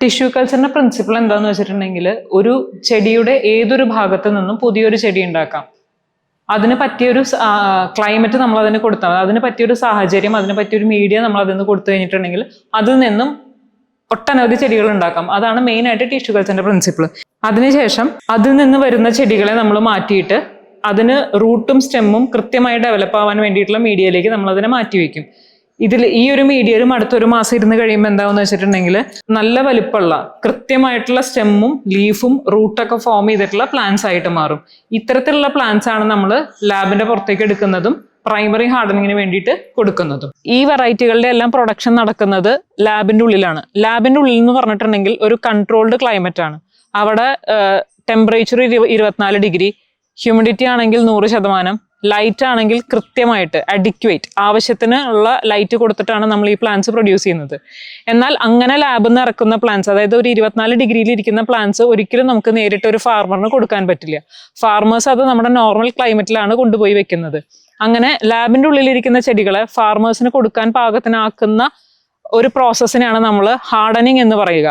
Tissue കൾച്ചറിന്റെ principle എന്താന്ന് വെച്ചിട്ടുണ്ടെങ്കിൽ ഒരു ചെടിയുടെ ഏതൊരു ഭാഗത്ത് നിന്നും പുതിയൊരു ചെടി ഉണ്ടാക്കാം. അതിന് പറ്റിയൊരു ക്ലൈമറ്റ് നമ്മൾ അതിന് കൊടുത്താൽ. അതിന് പറ്റിയൊരു സാഹചര്യം അതിന് പറ്റിയൊരു മീഡിയ നമ്മൾ അതിന് കൊടുത്തു കഴിഞ്ഞിട്ടുണ്ടെങ്കിൽ അതിൽ നിന്നും ഒട്ടനവധി ചെടികൾ ഉണ്ടാക്കാം. അതാണ് മെയിൻ ആയിട്ട് ടിഷ്യൂ കൾച്ചറിന്റെ പ്രിൻസിപ്പിൾ അതിനുശേഷം അതിൽ നിന്ന് വരുന്ന ചെടികളെ നമ്മൾ മാറ്റിയിട്ട് അതിന് റൂട്ടും സ്റ്റെമ്മും കൃത്യമായി ഡെവലപ്പ് ആവാൻ വേണ്ടിയിട്ടുള്ള മീഡിയയിലേക്ക് നമ്മൾ അതിനെ മാറ്റി വെക്കും ഇതിൽ ഈ ഒരു മീഡിയയിലും അടുത്തൊരു മാസം ഇരുന്ന് കഴിയുമ്പോൾ എന്താണെന്ന് വെച്ചിട്ടുണ്ടെങ്കിൽ നല്ല വലിപ്പമുള്ള കൃത്യമായിട്ടുള്ള സ്റ്റെമ്മും ലീഫും റൂട്ടൊക്കെ ഫോം ചെയ്തിട്ടുള്ള പ്ലാന്റ്സ് ആയിട്ട് മാറും. ഇത്തരത്തിലുള്ള പ്ലാന്റ്സ് ആണ് നമ്മൾ ലാബിന്റെ പുറത്തേക്ക് എടുക്കുന്നതും പ്രൈമറി ഹാർഡനിങ്ങിന് വേണ്ടിയിട്ട് കൊടുക്കുന്നതും. ഈ വെറൈറ്റികളുടെ എല്ലാം പ്രൊഡക്ഷൻ നടക്കുന്നത് ലാബിന്റെ ഉള്ളിലാണ്. ലാബിന്റെ ഉള്ളിൽ എന്ന് പറഞ്ഞിട്ടുണ്ടെങ്കിൽ ഒരു കൺട്രോൾഡ് ക്ലൈമറ്റ് ആണ്. അവിടെ ടെമ്പറേച്ചർ ഇരുപത്തിനാല് ഡിഗ്രി ഹ്യൂമിഡിറ്റി ആണെങ്കിൽ നൂറ് ശതമാനം ലൈറ്റ് ആണെങ്കിൽ കൃത്യമായിട്ട് അഡിക്വേറ്റ് ആവശ്യത്തിന് ഉള്ള ലൈറ്റ് കൊടുത്തിട്ടാണ് നമ്മൾ ഈ പ്ലാന്റ്സ് പ്രൊഡ്യൂസ് ചെയ്യുന്നത്. എന്നാൽ അങ്ങനെ ലാബിൽ നിന്ന് ഇറക്കുന്ന പ്ലാന്റ്സ് അതായത് ഒരു ഇരുപത്തിനാല് ഡിഗ്രിയിൽ ഇരിക്കുന്ന പ്ലാന്റ്സ് ഒരിക്കലും നമുക്ക് നേരിട്ട് ഒരു ഫാർമറിന് കൊടുക്കാൻ പറ്റില്ല. ഫാർമേഴ്സ് അത് നമ്മുടെ നോർമൽ ക്ലൈമറ്റിലാണ് കൊണ്ടുപോയി വെക്കുന്നത്. അങ്ങനെ ലാബിന്റെ ഉള്ളിലിരിക്കുന്ന ചെടികളെ ഫാർമേഴ്സിന് കൊടുക്കാൻ പാകത്തിനാക്കുന്ന ഒരു പ്രോസസ്സിനെയാണ് നമ്മൾ ഹാർഡനിങ് എന്ന് പറയുക.